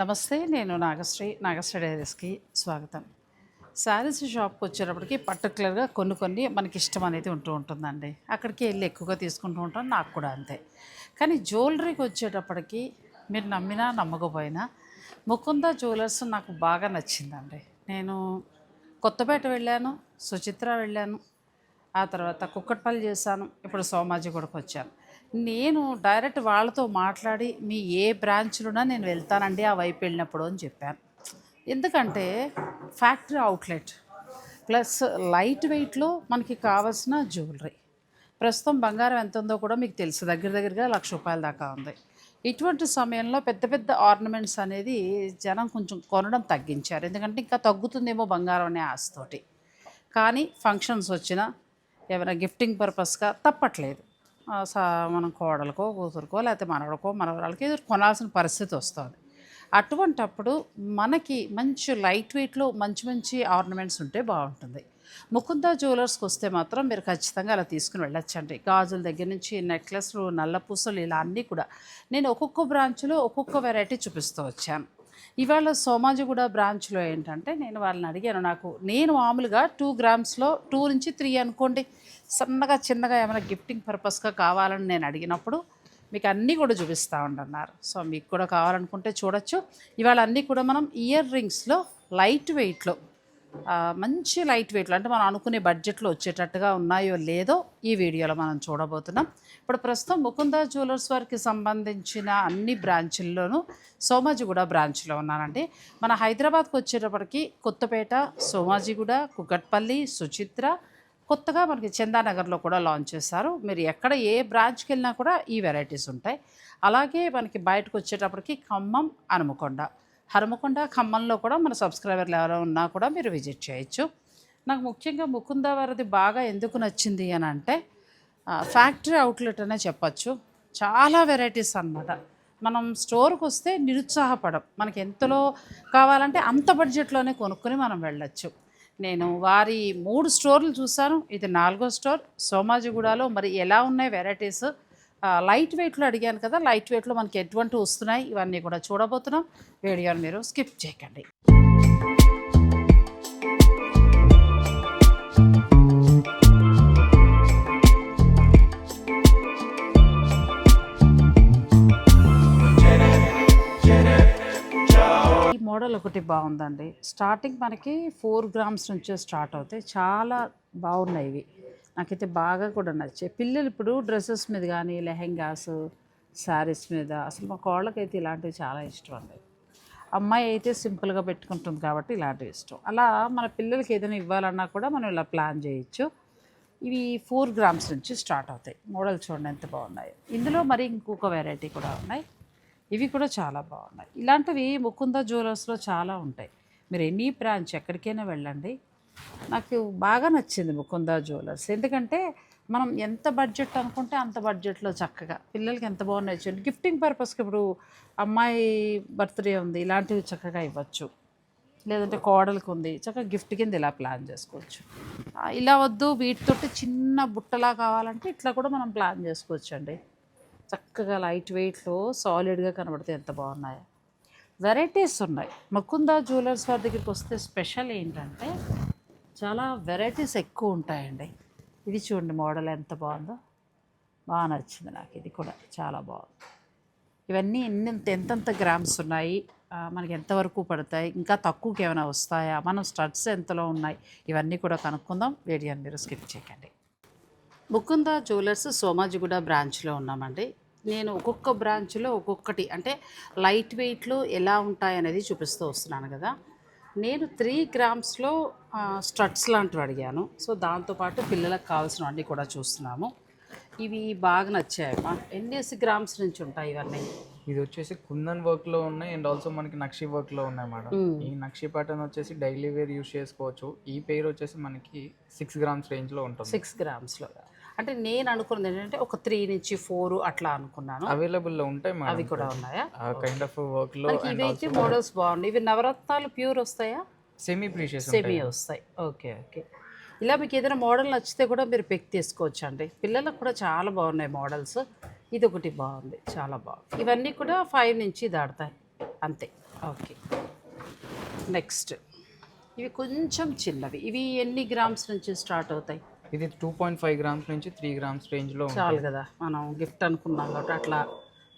నమస్తే నేను నాగశ్రీ నాగశ్రీ డైరీస్కి స్వాగతం. శారీస్ షాప్కి వచ్చేటప్పటికి పర్టికులర్గా కొన్ని కొన్ని మనకి ఇష్టం అనేది ఉంటూ ఉంటుందండి. అక్కడికి వెళ్ళి ఎక్కువగా తీసుకుంటూ ఉంటాం నాకు కూడా అంతే. కానీ జ్యువెలరీకి వచ్చేటప్పటికి మీరు నమ్మినా నమ్మకపోయినా ముకుంద జ్యువెలర్స్ నాకు బాగా నచ్చిందండి. నేను కొత్తపేట వెళ్ళాను సుచిత్ర వెళ్ళాను ఆ తర్వాత కుక్కట్పల్లి చేశాను ఇప్పుడు సోమాజిగూడకు వచ్చాను. నేను డైరెక్ట్ వాళ్ళతో మాట్లాడి మీ ఏ బ్రాంచ్లోనా నేను వెళ్తానండి ఆ వైపు వెళ్ళినప్పుడు అని చెప్పాను. ఎందుకంటే ఫ్యాక్టరీ అవుట్లెట్ ప్లస్ లైట్ వెయిట్లో మనకి కావాల్సిన జ్యువెలరీ. ప్రస్తుతం బంగారం ఎంత ఉందో కూడా మీకు తెలుసు దగ్గర దగ్గరగా లక్ష రూపాయల దాకా ఉంది. ఇటువంటి సమయంలో పెద్ద పెద్ద ఆర్నమెంట్స్ అనేది జనం కొంచెం కొనడం తగ్గించారు. ఎందుకంటే ఇంకా తగ్గుతుందేమో బంగారం అనే ఆశతోటి. కానీ ఫంక్షన్స్ వచ్చినా ఏమైనా గిఫ్టింగ్ పర్పస్గా తప్పట్లేదు. సా మనం కోడలకో కూతురుకో లేకపోతే మనవడికో మనవరాలకి ఏదో కొనాల్సిన పరిస్థితి వస్తుంది. అటువంటప్పుడు మనకి మంచి లైట్ వెయిట్లో మంచి మంచి ఆర్నమెంట్స్ ఉంటే బాగుంటుంది. ముకుంద జ్యువెలర్స్కి వస్తే మాత్రం మీరు ఖచ్చితంగా అలా తీసుకుని వెళ్ళొచ్చండి. గాజుల దగ్గర నుంచి నెక్లెస్లు నల్ల పూసలు ఇలా అన్నీ కూడా నేను ఒక్కొక్క బ్రాంచ్లో ఒక్కొక్క వెరైటీ చూపిస్తూ వచ్చాను. ఇవాళ సోమాజిగూడ బ్రాంచ్లో ఏంటంటే నేను వాళ్ళని అడిగాను నాకు నేను మామూలుగా టూ గ్రామ్స్లో టూ నుంచి త్రీ అనుకోండి సన్నగా చిన్నగా ఏమైనా గిఫ్టింగ్ పర్పస్గా కావాలని నేను అడిగినప్పుడు మీకు అన్నీ కూడా చూపిస్తూ ఉండన్నారు సో మీకు కూడా కావాలనుకుంటే చూడొచ్చు. ఇవాళ అన్నీ కూడా మనం ఇయర్ రింగ్స్లో లైట్ వెయిట్లో మంచి లైట్ వెయిట్లో అంటే మనం అనుకునే బడ్జెట్లో వచ్చేటట్టుగా ఉన్నాయో లేదో ఈ వీడియోలో మనం చూడబోతున్నాం. ఇప్పుడు ప్రస్తుతం ముకుంద జ్యువెలర్స్ వారికి సంబంధించిన అన్ని బ్రాంచుల్లోనూ సోమాజిగూడ బ్రాంచ్లో ఉన్నానండి మన హైదరాబాద్కు వచ్చేటప్పటికి కొత్తపేట సోమాజిగూడ కుకట్పల్లి సుచిత్ర కొత్తగా మనకి చందానగర్లో కూడా లాంచ్ చేస్తారు మీరు ఎక్కడ ఏ బ్రాంచ్కి వెళ్ళినా కూడా ఈ వెరైటీస్ ఉంటాయి. అలాగే మనకి బయటకు వచ్చేటప్పటికి ఖమ్మం హనుమకొండ. హనుమకొండ ఖమ్మంలో కూడా మన సబ్స్క్రైబర్లు ఎవరో ఉన్నా కూడా మీరు విజిట్ చేయొచ్చు. నాకు ముఖ్యంగా ముకుంద వారిది బాగా ఎందుకు నచ్చింది అని అంటే ఫ్యాక్టరీ అవుట్లెట్ అనే చెప్పచ్చు. చాలా వెరైటీస్ అన్నమాట. మనం స్టోర్కి వస్తే నిరుత్సాహపడం. మనకి ఎంతలో కావాలంటే అంత బడ్జెట్లోనే కొనుక్కొని మనం వెళ్ళొచ్చు. నేను వారి మూడు స్టోర్లు చూశాను. ఇది నాలుగో స్టోర్. సోమాజిగూడలో మరి ఎలా ఉన్నాయి వెరైటీస్? లైట్ వెయిట్లో అడిగాను కదా లైట్ వెయిట్లో మనకి ఎటువంటి వస్తున్నాయి ఇవన్నీ కూడా చూడబోతున్నాం. వీడియోని మీరు స్కిప్ చేయకండి. మోడల్ ఒకటి బాగుందండి. స్టార్టింగ్ మనకి ఫోర్ గ్రామ్స్ నుంచే స్టార్ట్ అవుతాయి. చాలా బాగున్నాయి ఇవి. నాకైతే బాగా కూడా నచ్చాయి. పిల్లలు ఇప్పుడు డ్రెస్సెస్ మీద కానీ లెహెంగాస్ శారీస్ మీద అసలు మా కోళ్ళకైతే ఇలాంటివి చాలా ఇష్టం అండి. అమ్మాయి అయితే సింపుల్గా పెట్టుకుంటుంది కాబట్టి ఇలాంటివి ఇష్టం. అలా మన పిల్లలకి ఏదైనా ఇవ్వాలన్నా కూడా మనం ఇలా ప్లాన్ చేయొచ్చు. ఇవి ఫోర్ గ్రామ్స్ నుంచి స్టార్ట్ అవుతాయి. మోడల్ చూడండి ఎంత బాగున్నాయి. ఇందులో మరి ఇంకొక వెరైటీ కూడా ఉన్నాయి. ఇవి కూడా చాలా బాగున్నాయి. ఇలాంటివి ముకుంద జ్యువెలర్స్లో చాలా ఉంటాయి. మీరు ఎనీ బ్రాంచ్ ఎక్కడికైనా వెళ్ళండి. నాకు బాగా నచ్చింది ముకుంద జ్యువెలర్స్. ఎందుకంటే మనం ఎంత బడ్జెట్ అనుకుంటే అంత బడ్జెట్లో చక్కగా పిల్లలకి ఎంత బాగున్నా ఇచ్చేయండి గిఫ్టింగ్ పర్పస్కి ఇప్పుడు అమ్మాయి బర్త్డే ఉంది ఇలాంటివి చక్కగా ఇవ్వచ్చు. లేదంటే కోడలికి ఉంది చక్కగా గిఫ్ట్ కింద ఇలా ప్లాన్ చేసుకోవచ్చు. ఇలా వద్దు వీటితోటి చిన్న బుట్టలా కావాలంటే ఇట్లా కూడా మనం ప్లాన్ చేసుకోవచ్చు అండి చక్కగా లైట్ వెయిట్లో సాలిడ్గా కనబడితే ఎంత బాగున్నాయో. వెరైటీస్ ఉన్నాయి. మకుందా జ్యువెలర్స్ వారి దగ్గరికి వస్తే స్పెషల్ ఏంటంటే చాలా వెరైటీస్ ఎక్కువ ఉంటాయండి. ఇది చూడండి మోడల్ ఎంత బాగుందో. బాగా నచ్చింది నాకు. ఇది కూడా చాలా బాగుంది. ఇవన్నీ ఎన్ని ఎంతెంత గ్రామ్స్ ఉన్నాయి? మనకి ఎంతవరకు పడతాయి? ఇంకా తక్కువకి ఏమైనా వస్తాయా? మనం స్టడ్స్ ఎంతలో ఉన్నాయి? ఇవన్నీ కూడా కనుక్కుందాం. వీడియోని మీరు స్కిప్ చేయకండి. ముకుంద జ్యువెలర్స్ సోమాజిగూడ బ్రాంచ్లో ఉన్నామండి. నేను ఒక్కొక్క బ్రాంచ్లో ఒక్కొక్కటి అంటే లైట్ వెయిట్లు ఎలా ఉంటాయనేది చూపిస్తూ వస్తున్నాను కదా. నేను త్రీ గ్రామ్స్లో స్టడ్స్ లాంటివి అడిగాను. సో దాంతోపాటు పిల్లలకు కావాల్సినవన్నీ కూడా చూస్తున్నాము. ఇవి బాగా నచ్చాయమ్మా. ఎన్ని గ్రామ్స్ నుంచి ఉంటాయి ఇవన్నీ? ఇది వచ్చేసి కుందన్ వర్క్లో ఉన్నాయి. అండ్ ఆల్సో మనకి నక్షి వర్క్లో ఉన్నాయి మేడం. ఈ నక్షి ప్యాటర్న్ వచ్చేసి డైలీ వేర్ యూస్ చేసుకోవచ్చు. ఈ పేరు వచ్చేసి మనకి సిక్స్ గ్రామ్స్ రేంజ్లో ఉంటుంది. సిక్స్ గ్రామ్స్లో. అంటే నేను అనుకున్నది ఏంటంటే ఒక త్రీ నుంచి ఫోర్ అట్లా అనుకున్నాను. అవైలబుల్లో ఉంటాయి అవి కూడా ఉన్నాయా? కైండ్ ఆఫ్ వర్క్లో మనకి ఇవి అయితే మోడల్స్ బాగున్నాయి. ఇవి నవరత్నాలు ప్యూర్ వస్తాయా? సెమీ ప్రీషియస్ సెమీ వస్తాయి. ఓకే ఓకే ఇలా మీకు ఏదైనా మోడల్ నచ్చితే కూడా మీరు పిక్ తీసుకోవచ్చు అండి పిల్లలకు కూడా చాలా బాగున్నాయి మోడల్స్ ఇది ఒకటి బాగుంది. చాలా బాగుంది. ఇవన్నీ కూడా ఫైవ్ నుంచి దాడతాయి అంతే. ఓకే నెక్స్ట్ ఇవి కొంచెం చిన్నవి. ఇవి ఎన్ని గ్రామ్స్ నుంచి స్టార్ట్ అవుతాయి? ఇది టూ పాయింట్ ఫైవ్ గ్రామ్స్ నుంచి త్రీ గ్రామ్స్ రేంజ్లో చాలు కదా మనం గిఫ్ట్ అనుకున్నాం కాబట్టి అట్లా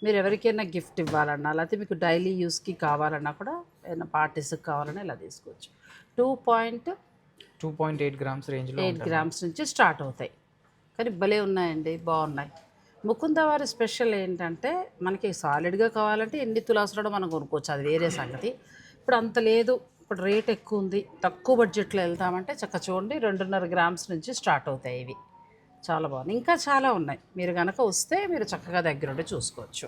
మీరు ఎవరికైనా గిఫ్ట్ ఇవ్వాలన్నా లేకపోతే మీకు డైలీ యూస్కి కావాలన్నా కూడా ఏదైనా పార్టీస్కి కావాలన్నా ఇలా తీసుకోవచ్చు. Two point two point eight grams రేంజ్లో ఎయిట్ గ్రామ్స్ నుంచి స్టార్ట్ అవుతాయి. కానీ భలే ఉన్నాయండి బాగున్నాయి. ముకుంద వారి స్పెషల్ ఏంటంటే మనకి సాలిడ్గా కావాలంటే ఎన్ని తులాసులో మనం కొనుక్కోవచ్చు అది వేరే సంగతి. ఇప్పుడు అంత లేదు. ఇప్పుడు రేట్ ఎక్కువ ఉంది తక్కువ బడ్జెట్లో వెళ్తామంటే చక్క చూడండి రెండున్నర గ్రామ్స్ నుంచి స్టార్ట్ అవుతాయి ఇవి. చాలా బాగుంది ఇంకా చాలా ఉన్నాయి. మీరు కనుక వస్తే మీరు చక్కగా దగ్గరుండి చూసుకోవచ్చు.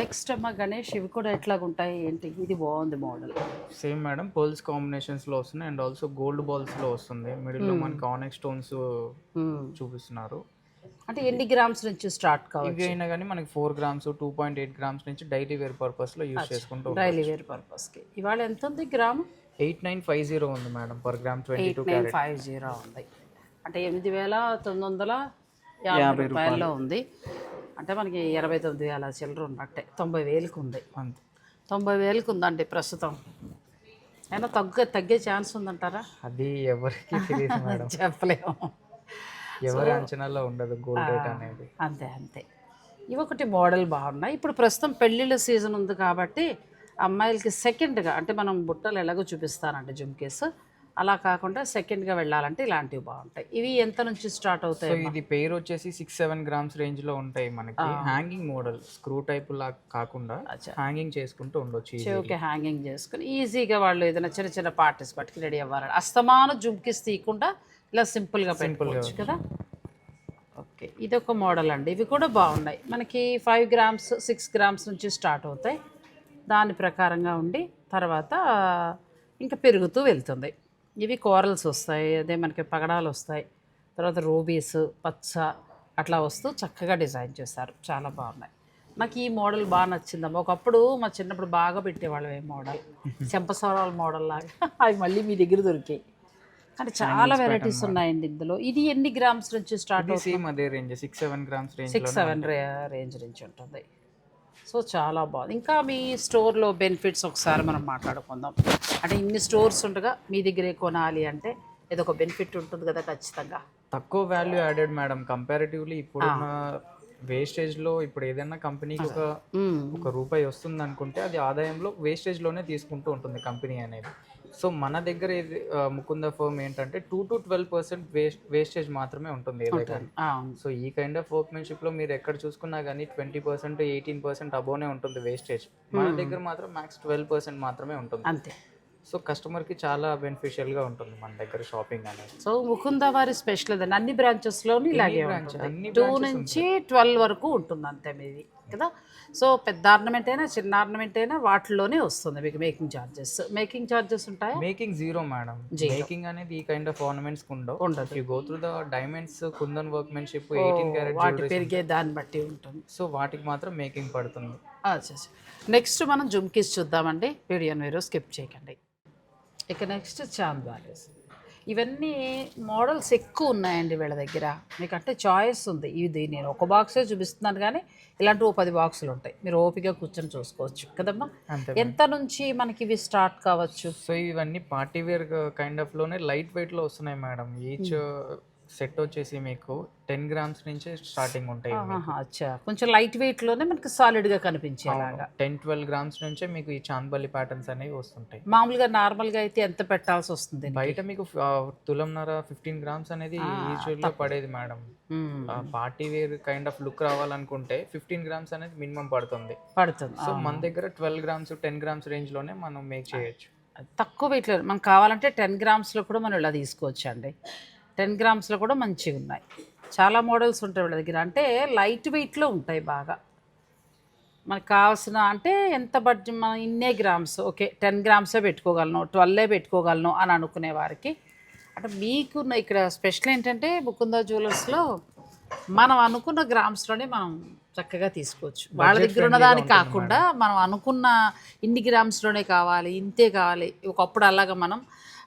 నెక్స్ట్ అమ్మ గణేష్ ఇవి కూడా ఎట్లాగుంటాయి ఏంటి? ఇది బాగుంది మోడల్. సేమ్ మేడం పర్ల్స్ కాంబినేషన్స్లో వస్తున్నాయి. అండ్ ఆల్సో గోల్డ్ బాల్స్లో వస్తుంది. మిడిల్లో మనకి ఆనెక్ స్టోన్స్ చూపిస్తున్నారు. అంటే ఎన్ని గ్రామ్స్ నుంచి స్టార్ట్ కావచ్చు? ఇవి అయినా కానీ మనకి four grams two point eight grams నుంచి డైలీ వేర్ పర్పస్లో యూస్ చేసుకుంటూ డైలీ వేర్ పర్పస్కి ఇవాళ ఎంత ఉంది గ్రాము? ఎయిట్ నైన్ ఫైవ్ జీరో ఉంది madam per gram twenty two five zero ఉంది. అంటే ఎనిమిది వేల తొమ్మిది వందల యాభై రూపాయల్లో ఉంది. అంటే మనకి ఇరవై తొమ్మిది వేల చిల్లర ఉన్నట్టే. తొంభై వేలకు ఉంది. అంతే. తొంభై వేలకు ఉందండి ప్రస్తుతం. అయినా తగ్గ తగ్గే ఛాన్స్ ఉందంటారా? అది ఎవరికి చెప్పలేము. ఎవరి అంచనాలో ఉండదు గోల్డ్ రేట్ అనేది. అంతే అంతే. ఇవి ఒకటి మోడల్ బాగున్నాయి. ఇప్పుడు ప్రస్తుతం పెళ్ళిళ్ళ సీజన్ ఉంది కాబట్టి అమ్మాయిలకి సెకండ్గా అంటే మనం బుట్టలు ఎలాగో చూపిస్తానండి జుమ్కేస్ అలా కాకుండా సెకండ్గా వెళ్ళాలంటే ఇలాంటివి బాగుంటాయి. ఇవి ఎంత నుంచి స్టార్ట్ అవుతాయి ఇది పేరు వచ్చేసి సిక్స్ సెవెన్ గ్రామ్స్ రేంజ్లో ఉంటాయి మనకి. హ్యాంగింగ్ మోడల్ స్క్రూ టైప్ లా కాకుండా హ్యాంగింగ్ చేసుకుంటూ ఉండొచ్చు. చెవికి హ్యాంగింగ్ చేసుకుని ఈజీగా వాళ్ళు ఏదైనా చిన్న చిన్న పార్టీస్ పట్టుకు రెడీ అవ్వాలి అస్తమానం జుమ్కిస్ తీయకుండా ఇలా సింపుల్గా పెట్టుకోవచ్చు కదా? ఓకే. ఇది ఒక మోడల్ అండి. ఇవి కూడా బాగున్నాయి. మనకి ఫైవ్ గ్రామ్స్ సిక్స్ గ్రామ్స్ నుంచి స్టార్ట్ అవుతాయి. దాని ప్రకారంగా ఉండి తర్వాత ఇంకా పెరుగుతూ వెళ్తుంది. ఇవి కోరల్స్ వస్తాయి. అదే మనకి పగడాలు వస్తాయి. తర్వాత రూబీస్ పచ్చ అట్లా వస్తూ చక్కగా డిజైన్ చేస్తారు చాలా బాగున్నాయి. నాకు ఈ మోడల్ బాగా నచ్చిందమ్మా. ఒకప్పుడు మా చిన్నప్పుడు బాగా పెట్టేవాళ్ళం ఈ మోడల్. చెంపసవరాల మోడల్ లాగా. అవి మళ్ళీ మీ దగ్గర దొరికాయి. కానీ చాలా వెరైటీస్ ఉన్నాయండి ఇందులో. ఇది ఎన్ని గ్రామ్స్ నుంచి స్టార్ట్ ఇది సేమ్ అదే range six seven grams range six seven range నుంచి ఉంటుంది. సో చాలా బాగుంది. ఇంకా మీ స్టోర్లో బెనిఫిట్స్ ఒకసారి మనం మాట్లాడుకుందాం. అంటే ఇన్ని స్టోర్స్ ఉండగా మీ దగ్గరే కొనాలి అంటే ఏదో ఒక బెనిఫిట్ ఉంటుంది కదా ఖచ్చితంగా. తక్కువ వాల్యూ యాడెడ్ మేడం కంపారిటివ్లీ ఇప్పుడున్న వేస్టేజ్లో ఇప్పుడు ఏదైనా కంపెనీకి ఒక. ఒక రూపాయి వస్తుంది అనుకుంటే అది ఆదాయంలో వేస్టేజ్లోనే తీసుకుంటూ ఉంటుంది కంపెనీ అనేది. సో మన దగ్గర ఇది ముకుంద ఫర్మ్ ఏంటంటే two to twelve percent waste wastage మాత్రమే ఉంటుంది సో ఈ కైండ్ ఆఫ్లో మీరు ఎక్కడ చూసుకున్నా కానీ ట్వంటీ పర్సెంట్ ఎయిటీన్ పర్సెంట్ అబోనే ఉంటుంది వేస్టేజ్. మన దగ్గర మాత్రం మ్యాక్స్ ట్వెల్వ్ పర్సెంట్ మాత్రమే ఉంటుంది. అంతే. సో కస్టమర్కి చాలా బెనిఫిషియల్గా ఉంటుంది మన దగ్గర షాపింగ్ అనేది. సో ముకుంద వారి స్పెషల్ అదండి. అన్ని బ్రాంచెస్లోని ఇలాగే అన్ని టూ నుంచి ట్వెల్వ్ వరకు ఉంటుంది అంతే మీది కదా? సో పెద్ద ఆర్నమెంట్ అయినా చిన్న ఆర్నమెంట్ అయినా వాటిలోనే వస్తుంది మీకు మేకింగ్ ఛార్జెస్ మేకింగ్ ఛార్జెస్ ఉంటాయా? Making zero madam. మేకింగ్ అనేది ఈ కైండ్ ఆఫ్ ఆర్నమెంట్స్ ఉండవు. ఉండదు. You go through the diamonds kundan workmanship eighteen carat వాటి పెరిగే దాన్ని బట్టి ఉంటుంది. సో వాటికి మాత్రం మేకింగ్ పడుతుంది. నెక్స్ట్ మనం జుమ్కీస్ చూద్దామండి. వీడియోని మీరు స్కిప్ చేయకండి. ఇక నెక్స్ట్ చాంద్ బాలేస్ ఇవన్నీ మోడల్స్ ఎక్కువ ఉన్నాయండి వీళ్ళ దగ్గర. మీకు అంటే చాయిస్ ఉంది. ఇది నేను ఒక బాక్సే చూపిస్తున్నాను కానీ ఇలాంటి ఓ పది బాక్సులు ఉంటాయి. మీరు ఓపిక కూర్చొని చూసుకోవచ్చు కదమ్మా? ఎంత నుంచి మనకి ఇవి స్టార్ట్ కావచ్చు? సో ఇవన్నీ పార్టీ వేర్ కైండ్ ఆఫ్లోనే లైట్ వెయిట్లో వస్తున్నాయి మేడం. ఈచ్ సెట్ వచ్చేసి మీకు టెన్ గ్రామ్స్ నుంచే స్టార్టింగ్ ఉంటాయి అచ్చా. కొంచెం లైట్ వెయిట్లోనే మనకి సాలిడ్గా కనిపించేలాగా. టెన్ ట్వెల్వ్ గ్రామ్స్ నుంచే మీకు ఈ చాంద్బల్లి ప్యాటర్న్స్ అనేవి వస్తుంటాయి. మామూలుగా నార్మల్గా అయితే ఎంత పెట్టాల్సి వస్తుంది బయట మీకు తులంన్నర ఫిఫ్టీన్ గ్రామ్స్ అనేది యూజువల్గా పడేది madam. Party wear kind of look రావాలనుకుంటే ఫిఫ్టీన్ గ్రామ్స్ అనేది మినిమం పడుతుంది. పడుతుంది. సో మన దగ్గర ట్వెల్వ్ గ్రామ్స్ టెన్ గ్రామ్స్ రేంజ్లోనే మనం మేక్ చేయొచ్చు. తక్కువ వెయిట్లో మనకు కావాలంటే టెన్ గ్రామ్స్లో కూడా మనం ఇలా తీసుకోవచ్చు అండి టెన్ గ్రామ్స్లో కూడా మంచిగా ఉన్నాయి. చాలా మోడల్స్ ఉంటాయి వీళ్ళ దగ్గర. అంటే లైట్ వెయిట్లో ఉంటాయి బాగా. మనకు కావాల్సిన అంటే ఎంత బడ్జెట్ మన ఇన్నే గ్రామ్స్ ఓకే టెన్ గ్రామ్సే పెట్టుకోగలను ట్వెల్వే పెట్టుకోగలను అని అనుకునే వారికి. అంటే మీకు ఇక్కడ స్పెషల్ ఏంటంటే ముకుందా జ్యువెలర్స్లో మనం అనుకున్న గ్రామ్స్లోనే మనం చక్కగా తీసుకోవచ్చు. వాళ్ళ దగ్గర ఉన్నదాని కాకుండా మనం అనుకున్న ఇన్ని గ్రామ్స్లోనే కావాలి ఇంతే కావాలి. ఒకప్పుడు అలాగా మనం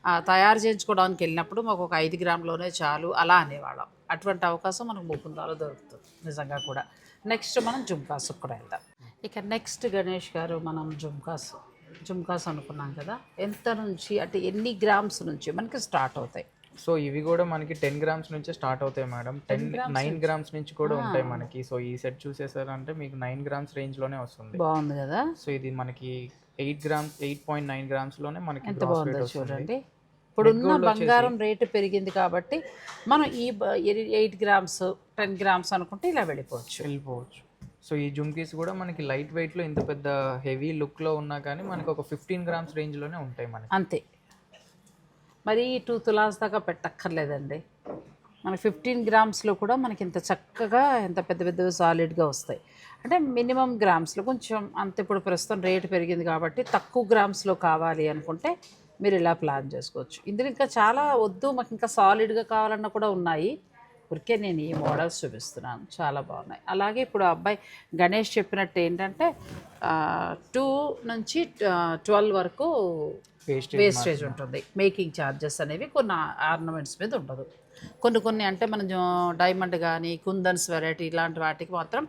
తయారు చేయించుకోవడానికి వెళ్ళినప్పుడు మాకు ఒక ఐదు గ్రాములోనే చాలు అలా అనేవాళ్ళం. అటువంటి అవకాశం మనకు ముకుందాలో దొరుకుతుంది నిజంగా కూడా. నెక్స్ట్ మనం జుంకాసుకు కూడా వెళ్దాం. ఇక నెక్స్ట్ గణేష్ గారు మనం జుమ్కాస్ జుమ్కాస్ అనుకున్నాం కదా ఎంత నుంచి అంటే ఎన్ని గ్రామ్స్ నుంచి మనకి స్టార్ట్ అవుతాయి? సో ఇవి కూడా మనకి టెన్ గ్రామ్స్ నుంచే స్టార్ట్ అవుతాయి మేడం. టెన్ నైన్ గ్రామ్స్ నుంచి? కూడా ఉంటాయి మనకి. సో ఈ సెట్ చూసేసారంటే మీకు నైన్ గ్రామ్స్ రేంజ్లోనే వస్తుంది. బాగుంది కదా? సో ఇది మనకి eight grams eight point nine గ్రామ్స్లోనే మనకి ఎంత బాగుందో. చూడండి. ఇప్పుడున్న బంగారం రేటు పెరిగింది కాబట్టి మనం ఈ ఎయిట్ గ్రామ్స్ టెన్ గ్రామ్స్ అనుకుంటే ఇలా వెళ్ళిపోవచ్చు. వెళ్ళిపోవచ్చు. సో ఈ జుమ్కీస్ కూడా మనకి లైట్ వెయిట్లో ఇంత పెద్ద హెవీ లుక్లో ఉన్నా కానీ మనకి ఒక ఫిఫ్టీన్ గ్రామ్స్ రేంజ్లోనే ఉంటాయి మనకి. అంతే. మరి టూ తులాస్ దాకా పెట్టక్కర్లేదండి. మన ఫిఫ్టీన్ గ్రామ్స్లో కూడా మనకి ఇంత చక్కగా ఎంత పెద్ద పెద్ద సాలిడ్గా వస్తాయి. అంటే మినిమం గ్రామ్స్లో కొంచెం అంత ఇప్పుడు ప్రస్తుతం రేటు పెరిగింది కాబట్టి తక్కువ గ్రామ్స్లో కావాలి అనుకుంటే మీరు ఇలా ప్లాన్ చేసుకోవచ్చు. ఇందులో ఇంకా చాలా వద్దు మాకు ఇంకా సాలిడ్గా కావాలన్నా కూడా ఉన్నాయి. ఊరికే నేను ఈ మోడల్స్ చూపిస్తున్నాను. చాలా బాగున్నాయి. అలాగే ఇప్పుడు అబ్బాయి గణేష్ చెప్పినట్టు ఏంటంటే టూ నుంచి ట్వెల్వ్ వరకు వేస్ట్ వేస్టేజ్ ఉంటుంది. మేకింగ్ ఛార్జెస్ అనేవి కొన్ని ఆర్నమెంట్స్ మీద ఉండదు. కొన్ని కొన్ని అంటే మనం డైమండ్ కానీ కుందన్స్ వెరైటీ ఇలాంటి వాటికి మాత్రం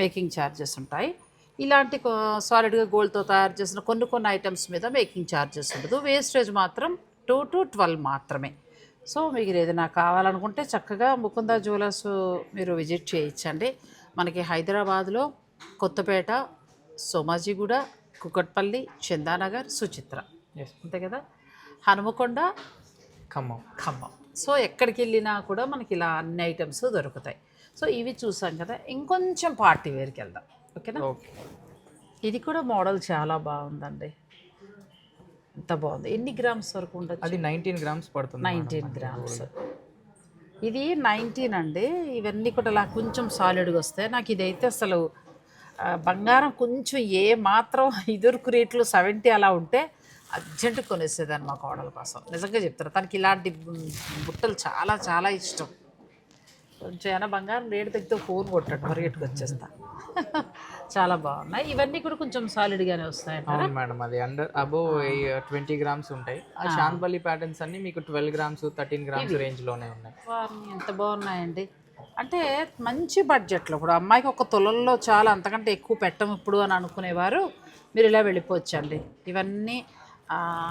మేకింగ్ ఛార్జెస్ ఉంటాయి. ఇలాంటి సాలిడ్గా గోల్డ్తో తయారు చేసిన కొన్ని కొన్ని ఐటమ్స్ మీద మేకింగ్ ఛార్జెస్ ఉండదు. వేస్టేజ్ మాత్రం టూ టు ట్వెల్వ్ మాత్రమే. సో మీకు ఏదైనా కావాలనుకుంటే చక్కగా ముకుంద జ్యువెలర్స్ మీరు విజిట్ చేయించండి. మనకి హైదరాబాద్లో కొత్తపేట సోమాజిగూడ కుకట్పల్లి చందానగర్ సుచిత్ర. అంతే కదా? హనుమకొండ ఖమ్మం. ఖమ్మం. సో ఎక్కడికి వెళ్ళినా కూడా మనకి ఇలా అన్ని ఐటమ్స్ దొరుకుతాయి. సో ఇవి చూసాం కదా? ఇంకొంచెం పార్టీ వేర్కి వెళ్దాం. ఓకేనా? ఓకే. ఇది కూడా మోడల్ చాలా బాగుందండి. ఎంత బాగుంది. ఎన్ని గ్రామ్స్ వరకు ఉండొచ్చు? అది నైన్టీన్ గ్రామ్స్ పడుతుంది నైన్టీన్ గ్రామ్స్. ఇది నైన్టీన్ అండి. ఇవన్నీ కూడా అలా కొంచెం సాలిడ్గా వస్తాయి. నాకు ఇదైతే అసలు బంగారం కొంచెం ఏ మాత్రం ఇదివరకు రేట్లు సెవెంటీ అలా ఉంటే అర్జెంట్ కొనేసేదాన్ని మా కోడల కోసం. నిజంగా చెప్తాను తనకి ఇలాంటి బుట్టలు చాలా చాలా ఇష్టం. కొంచెం ఏమైనా బంగారం రేటు తగ్గితే ఫోన్ కొట్టాడు. పరిగెట్టుకు వచ్చేస్తా చాలా బాగున్నాయి. ఇవన్నీ కూడా కొంచెం సాలిడ్గానే వస్తాయంటారా? అవును మేడం అది అండర్ అబోవ్ ట్వంటీ గ్రామ్స్ ఉంటాయి. ఆ శాంతపల్లి ప్యాటర్న్స్ అన్ని మీకు ట్వెల్వ్ గ్రామ్స్ థర్టీన్ గ్రామ్స్ రేంజ్లోనే ఉన్నాయి. ఎంత బాగున్నాయండి. అంటే మంచి బడ్జెట్లో ఇప్పుడు అమ్మాయికి ఒక తులంలో చాలా అంతకంటే ఎక్కువ పెట్టం ఇప్పుడు అని అనుకునేవారు. మీరు ఇలా వెళ్ళిపోవచ్చండి. ఇవన్నీ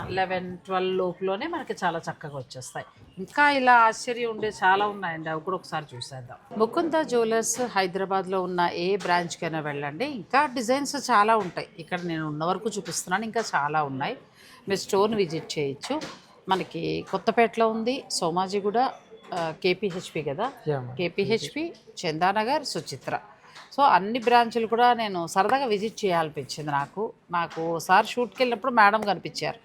లెవెన్ ట్వెల్వ్ లోపులోనే మనకి చాలా చక్కగా వచ్చేస్తాయి. ఇంకా ఇలా ఆశ్చర్యం ఉండే చాలా ఉన్నాయండి. అవి కూడా ఒకసారి చూసేద్దాం. ముకుంద జ్యువెలర్స్ హైదరాబాద్లో ఉన్న ఏ బ్రాంచ్కైనా వెళ్ళండి. ఇంకా డిజైన్స్ చాలా ఉంటాయి. ఇక్కడ నేను ఉన్న వరకు చూపిస్తున్నాను. ఇంకా చాలా ఉన్నాయి. మీరు స్టోర్ని విజిట్ చేయొచ్చు. మనకి కొత్తపేటలో ఉంది. సోమాజిగూడ కేపీహెచ్పి కదా. కేపీహెచ్పి చందానగర్ సుచిత్ర. సో అన్ని బ్రాంచులు కూడా నేను సరదాగా విజిట్ చేయాలనిపించింది నాకు. నాకు సార్ షూట్కి వెళ్ళినప్పుడు మేడం కనిపించారు.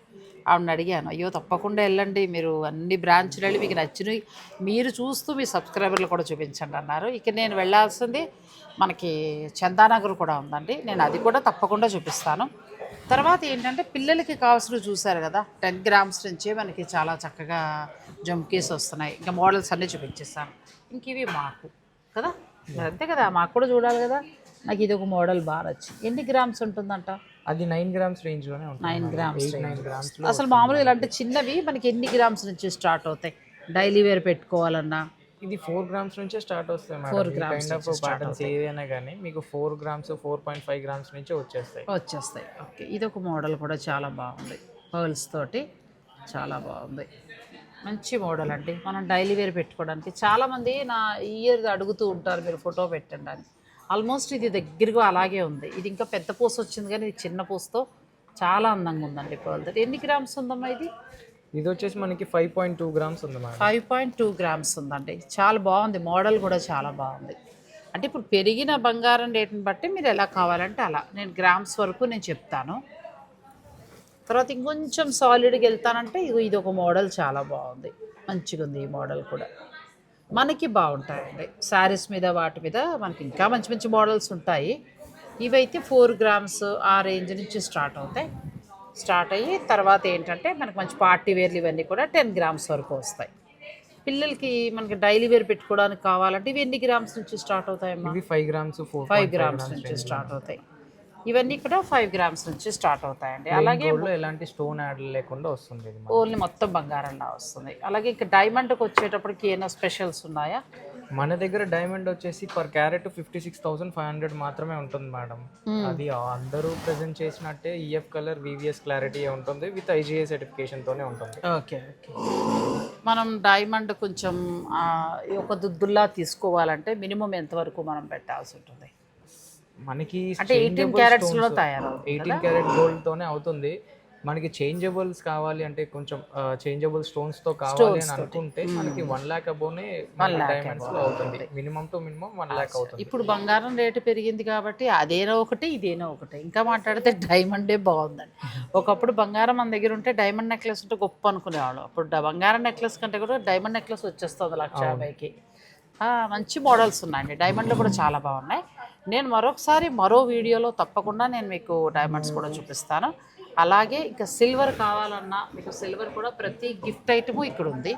ఆవిడని అడిగాను అయ్యో తప్పకుండా వెళ్ళండి మీరు అన్ని బ్రాంచ్లు వెళ్ళి మీకు నచ్చినవి మీరు చూస్తూ మీ సబ్స్క్రైబర్లు కూడా చూపించండి అన్నారు. ఇక నేను వెళ్ళాల్సింది మనకి చందానగర్ కూడా ఉందండి. నేను అది కూడా తప్పకుండా చూపిస్తాను. తర్వాత ఏంటంటే పిల్లలకి కావాల్సినవి చూశారు కదా టెన్ గ్రామ్స్ నుంచే మనకి చాలా చక్కగా జంకీస్ వస్తున్నాయి. ఇంకా మోడల్స్ అన్నీ చూపించేస్తాను. ఇంక ఇవి మాకు కదా. అంతే కదా మాకు కూడా చూడాలి కదా. నాకు ఇది ఒక మోడల్ బాగా నచ్చింది. ఎన్ని గ్రామ్స్ ఉంటుందంట? అది నైన్ గ్రామ్స్ రేంజ్లోనే నైన్ గ్రామ్స్ గ్రామ్స్ అసలు మామూలుగా ఇలాంటి చిన్నవి మనకి ఎన్ని గ్రామ్స్ నుంచి స్టార్ట్ అవుతాయి? డైలీ వేర్ పెట్టుకోవాలన్నా? ఇది ఫోర్ గ్రామ్స్ నుంచే స్టార్ట్ వస్తాయి grams కైండ్ ఆఫ్ ప్యాటర్న్స్ ఏదైనా కానీ మీకు four grams four point five grams నుంచే వచ్చేస్తాయి. వచ్చేస్తాయి. ఓకే ఇది ఒక మోడల్ కూడా చాలా బాగుంది. పర్ల్స్ తోటి చాలా బాగుంది. మంచి మోడల్ అండి. మనం డైలీ వేర్ పెట్టుకోవడానికి. చాలామంది నా ఇయర్ అడుగుతూ ఉంటారు మీరు ఫోటో పెట్టండి అని. ఆల్మోస్ట్ ఇది దగ్గరగా అలాగే ఉంది. ఇది ఇంకా పెద్ద పూస వచ్చింది కానీ ఇది చిన్న పూసతో చాలా అందంగా ఉందండి పర్ల్ ఎన్ని గ్రామ్స్ ఉందమ్మా ఇది? ఇది వచ్చేసి మనకి ఫైవ్ పాయింట్ టూ గ్రామ్స్ ఉంది ఫైవ్ పాయింట్ టూ గ్రామ్స్ ఉందండి. చాలా బాగుంది. మోడల్ కూడా చాలా బాగుంది. అంటే ఇప్పుడు పెరిగిన బంగారం రేటుని బట్టి మీరు ఎలా కావాలంటే అలా. నేను గ్రామ్స్ వరకు నేను చెప్తాను. తర్వాత ఇంకొంచెం సాలిడ్గా వెళ్తానంటే ఇగో ఇది ఒక మోడల్ చాలా బాగుంది. మంచిగా ఉంది ఈ మోడల్ కూడా. మనకి బాగుంటాయండి. శారీస్ మీద వాటి మీద మనకి ఇంకా మంచి మంచి మోడల్స్ ఉంటాయి. ఇవైతే ఫోర్ గ్రామ్స్ ఆ రేంజ్ నుంచి స్టార్ట్ అవుతాయి. స్టార్ట్ అయ్యి తర్వాత ఏంటంటే మనకి మంచి పార్టీ వేర్లు ఇవన్నీ కూడా టెన్ గ్రామ్స్ వరకు వస్తాయి. పిల్లలకి మనకి డైలీ వేర్ పెట్టుకోవడానికి కావాలంటే ఇవి ఎన్ని గ్రామ్స్ నుంచి స్టార్ట్ అవుతాయమ్మా? ఇవి ఫైవ్ గ్రామ్స్ ఫైవ్ గ్రామ్స్ నుంచి స్టార్ట్ అవుతాయి. ఇవన్నీ కూడా ఫైవ్ గ్రామ్స్ నుంచి స్టార్ట్ అవుతాయండి. అలాగే ఎలాంటి స్టోన్ యాడ్ లేకుండా వస్తుంది. ఓన్లీ మొత్తం బంగారంలా వస్తుంది. అలాగే ఇక డైమండ్కి వచ్చేటప్పటికి ఏమైనా స్పెషల్స్ ఉన్నాయా? మన దగ్గర డైమండ్ వచ్చేసి per carat fifty six thousand five hundred మాత్రమే ఉంటుంది మేడం. అది అందరూ ప్రెజెంట్ చేసినట్టే ఈఎఫ్ కలర్ వివిఎస్ క్లారిటీ ఉంటుంది విత్ ఐజీఏ సర్టిఫికేషన్ తోనే ఉంటుంది. ఓకే ఓకే మనం డైమండ్ కొంచెం ఒక దుద్దుల్లా తీసుకోవాలంటే మినిమం ఎంతవరకు మనం పెట్టాల్సి ఉంటుంది? మనకి అంటే ఎయిటీన్ తయారవుతుంది ఎయిటీన్ క్యారెట్ గోల్డ్ తోనే అవుతుంది. మనకి చేంజబుల్స్ కావాలి అంటే కొంచెం చేంజబుల్ స్టోన్స్తో కావాలి అని అనుకుంటే మనకి వన్ లాక్ అబోనే డైమండ్స్లో అవుతుంది. Minimum to minimum one lakh అవుతుంది. ఇప్పుడు బంగారం రేటు పెరిగింది కాబట్టి అదేనో ఒకటి ఇదేనో ఒకటి. ఇంకా మాట్లాడితే డైమండే బాగుందండి. ఒకప్పుడు బంగారం మన దగ్గర ఉంటే డైమండ్ నెక్లెస్ ఉంటే గొప్ప అనుకునేవాళ్ళం. అప్పుడు బంగారం నెక్లెస్ కంటే కూడా డైమండ్ నెక్లెస్ వచ్చేస్తుంది లక్ష యాభైకి. ఆ, మంచి మోడల్స్ ఉన్నాయండి. డైమండ్లు కూడా చాలా బాగున్నాయి. నేను మరొకసారి మరో వీడియోలో తప్పకుండా నేను మీకు డైమండ్స్ కూడా చూపిస్తాను. అలాగే ఇంకా సిల్వర్ కావాలన్నా మీకు సిల్వర్ కూడా ప్రతి గిఫ్ట్ ఐటము ఇక్కడ ఉంది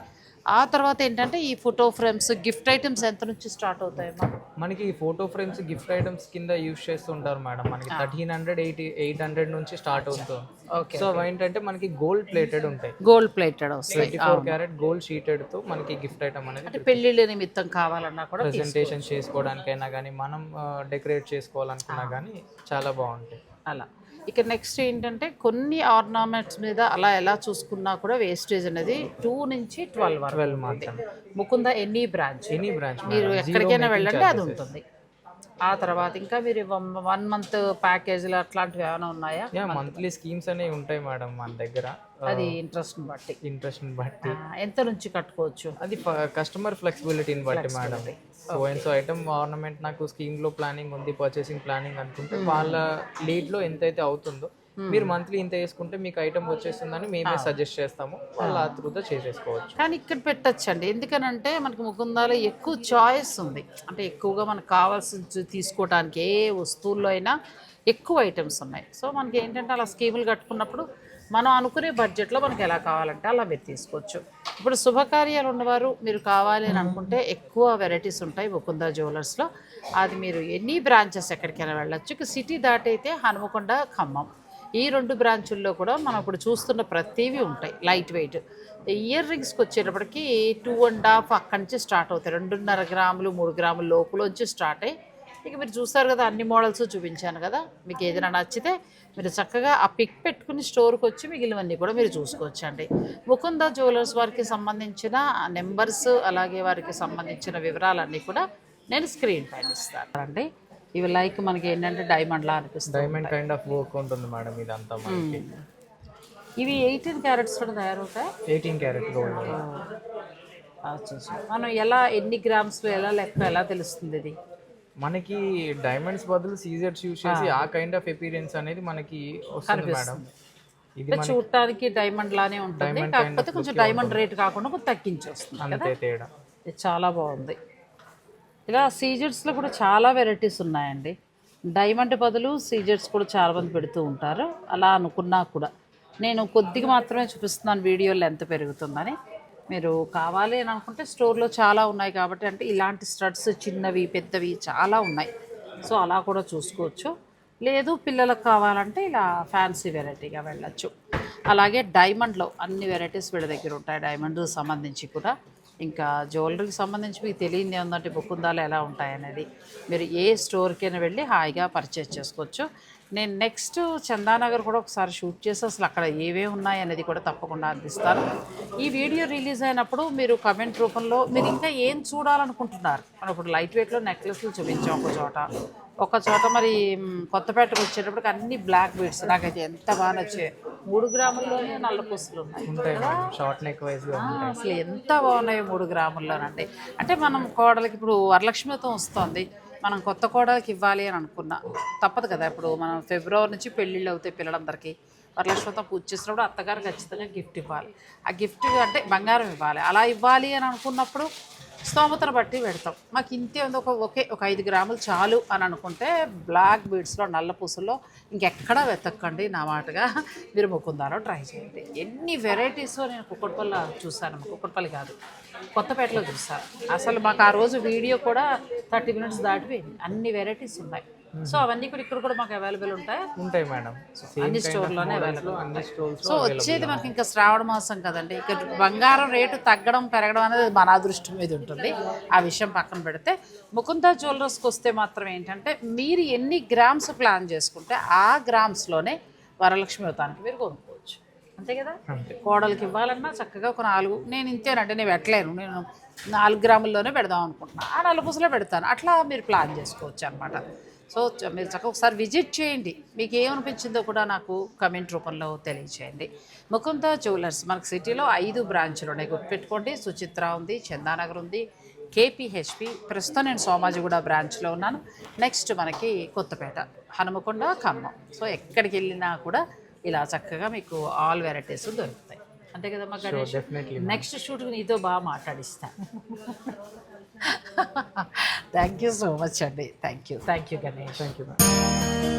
ఆ తర్వాత ఏంటంటే ఈ ఫోటో ఫ్రేమ్స్ గిఫ్ట్ ఐటమ్స్ ఎంత నుంచి స్టార్ట్ అవుతాయమ్మా మనకి ఫోటో ఫ్రేమ్స్ గిఫ్ట్ ఐటమ్స్ కింద యూస్ చేస్తుంటారు మేడం. మనకి thirteen hundred eighty eight hundred నుంచి స్టార్ట్ అవుతుంది ఓకే సో ఏంటంటే మనకి గోల్డ్ ప్లేటెడ్ ఉంటాయి. గోల్డ్ ప్లేటెడ్ వస్తాయి. ఫోర్ క్యారెట్ గోల్డ్ షీటెడ్తో మనకి గిఫ్ట్ ఐటమ్ అనేది అంటే పెళ్ళిళ్ళ నిమిత్తం కావాలన్నా కూడా ప్రెజెంటేషన్ చేసుకోవడానికైనా కానీ మనం డెకరేట్ చేసుకోవాలనుకున్నా కానీ చాలా బాగుంటాయి. అలా. ఇక నెక్స్ట్ ఏంటంటే కొన్ని ఆర్నామెంట్స్ మీద అలా ఎలా చూసుకున్నా కూడా వేస్టేజ్ అనేది టూ నుంచి ట్వెల్వ్ వరకు Mukunda any branch. Any branch మీరు ఎక్కడికైనా వెళ్ళండి అది ఉంటుంది. ఆ తర్వాత ఇంకా మీరు వన్ మంత్ ప్యాకేజీలు అట్లాంటివి ఏమైనా ఉన్నాయా? మంత్లీ? స్కీమ్స్ అనేవి ఉంటాయి మేడం మన దగ్గర. అది ఇంట్రెస్ట్ని బట్టి. ఇంట్రెస్ట్ బట్టి. ఎంత నుంచి కట్టుకోవచ్చు? అది కస్టమర్ ఫ్లెక్సిబిలిటీని బట్టి madam. So and so item ornament నాకు స్కీమ్లో ప్లానింగ్ ఉంది పర్చేసింగ్ ప్లానింగ్ అనుకుంటే వాళ్ళ లీడ్లో ఎంతైతే అవుతుందో మీరు మంత్లీ ఇంత వేసుకుంటే మీకు ఐటమ్ వచ్చేస్తుందని మేమే సజెస్ట్ చేస్తాము. వాళ్ళ ఆతృత చేసేసుకోవచ్చు. కానీ ఇక్కడ పెట్టచ్చండి. ఎందుకనంటే మనకి ముకుందాలో ఎక్కువ చాయిస్ ఉంది. అంటే ఎక్కువగా మనకు కావాల్సి తీసుకోవడానికి ఏ వస్తువుల్లో అయినా ఎక్కువ ఐటమ్స్ ఉన్నాయి. సో మనకి ఏంటంటే అలా స్కీములు కట్టుకున్నప్పుడు మనం అనుకునే బడ్జెట్లో మనకి ఎలా కావాలంటే అలా మీరు తీసుకోవచ్చు. ఇప్పుడు శుభకార్యాలు ఉన్నవారు మీరు కావాలి అని అనుకుంటే ఎక్కువ వెరైటీస్ ఉంటాయి ముకుందా జ్యువెలర్స్లో అది మీరు ఎన్ని బ్రాంచెస్ ఎక్కడికైనా వెళ్ళొచ్చు. ఇక సిటీ దాటైతే హనుమకొండ ఖమ్మం. ఈ రెండు బ్రాంచుల్లో కూడా మనం ఇప్పుడు చూస్తున్న ప్రతివి ఉంటాయి లైట్ వెయిట్. ఇయర్ రింగ్స్కి వచ్చేటప్పటికి టూ అండ్ హాఫ్ అక్కడి నుంచి స్టార్ట్ అవుతాయి. రెండున్నర గ్రాములు మూడు గ్రాముల లోపులోంచి స్టార్ట్ అయ్యి ఇక మీరు చూస్తారు కదా అన్ని మోడల్స్ చూపించాను కదా మీకు ఏదైనా నచ్చితే మీరు చక్కగా ఆ పిక్ పెట్టుకుని స్టోర్కి వచ్చి మిగిలినవన్నీ కూడా మీరు చూసుకోవచ్చు అండి ముకుంద జ్యువెలర్స్ వారికి సంబంధించిన నెంబర్స్ అలాగే వారికి సంబంధించిన వివరాలన్నీ కూడా నేను స్క్రీన్ పైన ఇస్తాను అండి ఇవి లైక్ మనకి ఏంటంటే డైమండ్లా అనిపిస్తుంది. డైమండ్ కైండ్ ఆఫ్ వర్క్ ఉంటుంది మేడం ఇదంతా మనకి. ఇవి ఎయిటీన్ క్యారెట్స్ కూడా తయారవుతాయి? ఎయిటీన్ క్యారెట్ గోల్డ్ మనం ఎలా ఎన్ని గ్రామ్స్లో ఎలా లెక్క ఎలా తెలుస్తుంది ఇది? మనకి డైమండ్స్ బదులు సీజర్స్ యూస్ చేసి ఆ. కైండ్ ఆఫ్ ఎపీరియన్స్ అనేది మనకి వస్తుంది మేడం ఇది చూడటానికి డైమండ్ లానే ఉంటుంది. కాకపోతే కొంచెం డైమండ్ రేట్ కాకుండా కొంచెం తగ్గించి వస్తుంది అంతే తేడా. ఇది చాలా బాగుంది. ఇలా సీజర్స్లో కూడా చాలా వెరైటీస్ ఉన్నాయండి. డైమండ్ బదులు సీజర్స్ కూడా చాలామంది పెడుతూ ఉంటారు. అలా అనుకున్నా కూడా. నేను కొద్దిగా మాత్రమే చూపిస్తున్నాను వీడియోలో ఎంత పెరుగుతుందని. మీరు కావాలి అని అనుకుంటే స్టోర్లో చాలా ఉన్నాయి కాబట్టి అంటే ఇలాంటి స్టడ్స్ చిన్నవి పెద్దవి చాలా ఉన్నాయి. సో అలా కూడా చూసుకోవచ్చు. లేదు పిల్లలకు కావాలంటే ఇలా ఫ్యాన్సీ వెరైటీగా వెళ్ళచ్చు. అలాగే డైమండ్లో అన్ని వెరైటీస్ వీళ్ళ దగ్గర ఉంటాయి. డైమండ్ సంబంధించి కూడా. ఇంకా జ్యువెలరీకి సంబంధించి మీకు తెలియదు ఏంటంటే బుక్కుందాలు ఎలా ఉంటాయనేది. మీరు ఏ స్టోర్కైనా వెళ్ళి హాయిగా పర్చేస్ చేసుకోవచ్చు. నేను నెక్స్ట్ చందానగర్ కూడా ఒకసారి షూట్ చేసి అసలు అక్కడ ఏవేవి ఉన్నాయి అనేది కూడా తప్పకుండా అందిస్తాను. ఈ వీడియో రిలీజ్ అయినప్పుడు మీరు కమెంట్ రూపంలో మీరు ఇంకా ఏం చూడాలనుకుంటున్నారు? మనం ఇప్పుడు లైట్ వెయిట్లో నెక్లెస్లు చూపించాం ఒక చోట. ఒక చోట మరి కొత్తపేటకు వచ్చేటప్పటికి అన్ని బ్లాక్ బీడ్స్ నాకైతే ఎంత బాగా నచ్చాయి. మూడు గ్రాముల్లోనే నల్ల పూసలు ఉన్నాయి. అసలు ఎంత బాగున్నాయో మూడు గ్రాముల్లోనండి. అంటే మనం కోడలికి ఇప్పుడు వరలక్ష్మితో వస్తుంది. మనం కొత్త కోడలికి ఇవ్వాలి అని అనుకున్నా. తప్పదు కదా ఇప్పుడు. మనం ఫిబ్రవరి నుంచి పెళ్ళిళ్ళు అవుతాయి పిల్లలందరికీ. వరలక్ష్మితో పూజ చేసినప్పుడు అత్తగారు ఖచ్చితంగా గిఫ్ట్ ఇవ్వాలి. ఆ గిఫ్ట్ అంటే బంగారం ఇవ్వాలి. అలా ఇవ్వాలి అని అనుకున్నప్పుడు స్తోమతను బట్టి పెడతాం. మాకు ఇంతే ఉంది. ఒక ఒకే ఒక ఐదు గ్రాములు చాలు అని అనుకుంటే బ్లాక్ బీడ్స్లో నల్ల పూసల్లో ఇంకెక్కడా వెతక్కండి నా మాటగా మీరు ముకుందాలో ట్రై చేయండి. ఎన్ని వెరైటీస్ నేను కుక్కటిపల్లి చూశాను. కుక్కటిపల్లి కాదు కొత్తపేటలో చూస్తాను అసలు మాకు ఆ రోజు వీడియో కూడా థర్టీ మినిట్స్ దాటిపోయింది. అన్ని వెరైటీస్ ఉన్నాయి. సో అవన్నీ కూడా ఇక్కడ కూడా మాకు అవైలబుల్ ఉంటాయి? ఉంటాయి మేడం. అన్ని స్టోర్లోనే అవైలబుల్ సో వచ్చేది మనకి ఇంకా శ్రావణ మాసం కదండి. ఇక బంగారం రేటు తగ్గడం పెరగడం అనేది మన అదృష్టం మీద ఉంటుంది. ఆ విషయం పక్కన పెడితే ముకుంద జ్యువెలర్స్కి వస్తే మాత్రం ఏంటంటే మీరు ఎన్ని గ్రామ్స్ ప్లాన్ చేసుకుంటే ఆ గ్రామ్స్లోనే వరలక్ష్మి వ్రతానికి మీరు కొనుక్కోవచ్చు. అంతే కదా? కోడలికి ఇవ్వాలన్నా చక్కగా ఒక నాలుగు నేను ఇంతేనంటే నేను పెట్టలేను. నేను నాలుగు గ్రాముల్లోనే పెడదాం అనుకుంటున్నాను ఆ నాలుగు పూసలో పెడతాను. అట్లా మీరు ప్లాన్ చేసుకోవచ్చు అనమాట సో మీరు చక్కగా ఒకసారి విజిట్ చేయండి. మీకు ఏమనిపించిందో కూడా నాకు కమెంట్ రూపంలో తెలియచేయండి. ముకుంద జ్యువెలర్స్ మనకు సిటీలో ఐదు బ్రాంచ్లు ఉన్నాయి. గుర్తుపెట్టుకోండి సుచిత్ర ఉంది చందానగర్ ఉంది కేపీహెచ్పి ప్రస్తుతం నేను సోమాజిగూడ బ్రాంచ్లో ఉన్నాను. నెక్స్ట్ మనకి కొత్తపేట హనుమకొండ ఖమ్మం. సో ఎక్కడికి వెళ్ళినా కూడా ఇలా చక్కగా మీకు ఆల్ వెరైటీస్ దొరుకుతాయి. అంతే కదమ్మా నెక్స్ట్ షూట్ నీతో బాగా మాట్లాడిస్తా. థ్యాంక్ యూ సో మచ్ అండి thank you thank you Ganesh thank you madam